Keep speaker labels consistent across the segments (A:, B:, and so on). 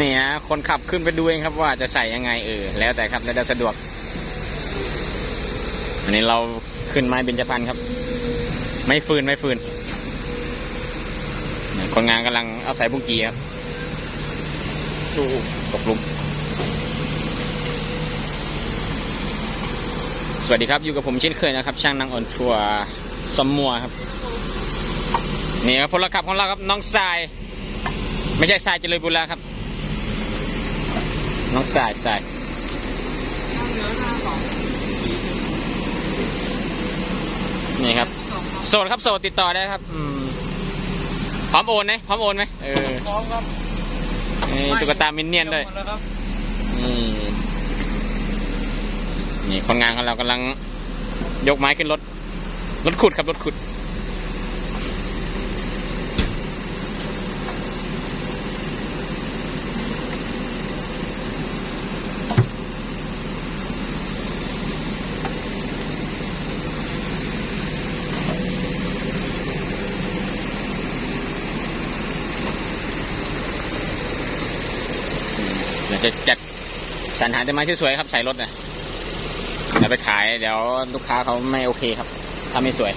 A: นี่ฮะคนขับขึ้นไปดูเองครับว่าจะใส่ยังไงเออแล้วแต่ครับแล้วแต่สะดวก อันนี้เราขึ้นไม้เบญจพรรณครับ ไม่ฟืนไม่ฟืนนี่คนงานกำลังเอาใส่บุ้งกีครับดูตกลุม สวัสดีครับอยู่กับผมเช่นเคยนะครับ ช่างนางออนทัวสมมัวครับนี่ครับพลขับของเราครับน้องทราย ไม่ใช่ทรายเจริญบุญแล้วครับ น้องทรายทรายนี่ครับ โสดครับโสดติดต่อได้ครับ อืมพร้อมโอนไหมพร้อมโอนไหมเออ
B: พร้อมครับ
A: นี่ตุ๊กตามินเนี่ยนด้วย
B: หมแล้วครับ
A: นี่นี่คนงานของเรากำลังยกไม้ขึ้นรถ รถขุดครับรถขุด เดี๋ยวจะจัดสรรหาแต่ไม้ที่สวยครับใส่รถนะเดี๋ยวไปขายเดี๋ยวลูกค้าเขาไม่โอเคครับถ้าไม่สวย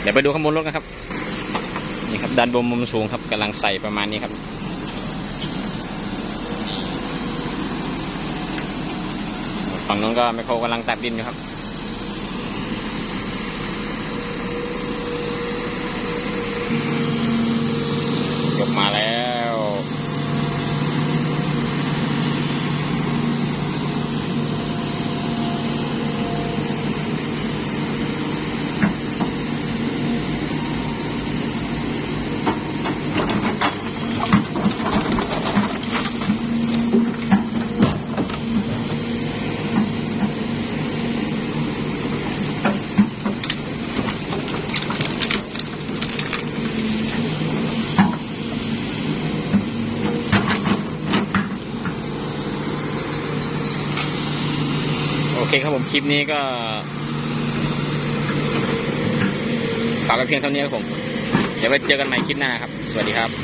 A: เดี๋ยวไปดูข้างบนรถกันครับ นี่ครับดันบนมุมสูงครับกำลังใส่ประมาณนี้ครับ ฝั่งนู้นก็ไมโครกำลังตัดดินอยู่ครับย กมาแล้ว โอเคครับผมคลิปนี้ก็ฝากไว้เพียงเท่านี้ครับผม เดี๋ยวไปเจอกันใหม่คลิปหน้าครับ สวัสดีครับ